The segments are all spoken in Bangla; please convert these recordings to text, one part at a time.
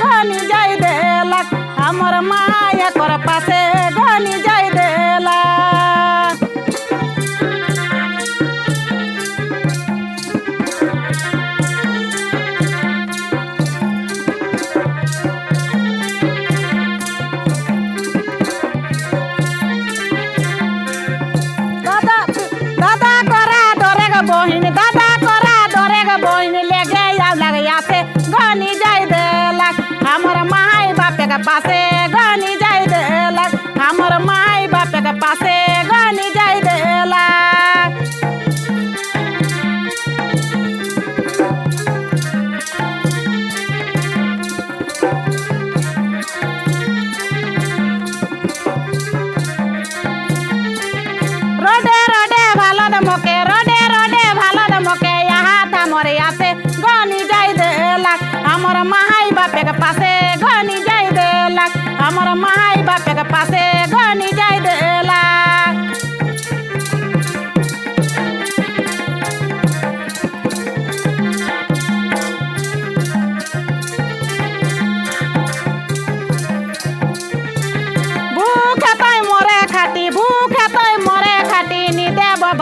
গনি যাই দেলাক আমার মায়া কর পাশে গনি Pase gran আমার মাই বাপের পাশে গনি যাই দেলা।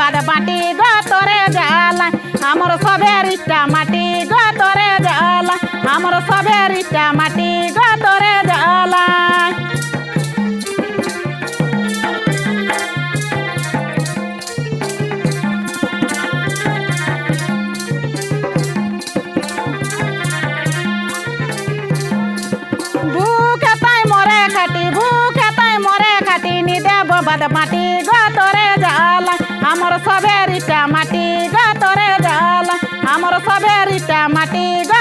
বাদ বাটি গতরে গালা আমার সবের ইচ্ছা ভাত মাটি গতরে জাল আমার সবের ইটা মাটি গতরে জাল আমার সবের ইটা মাটি গ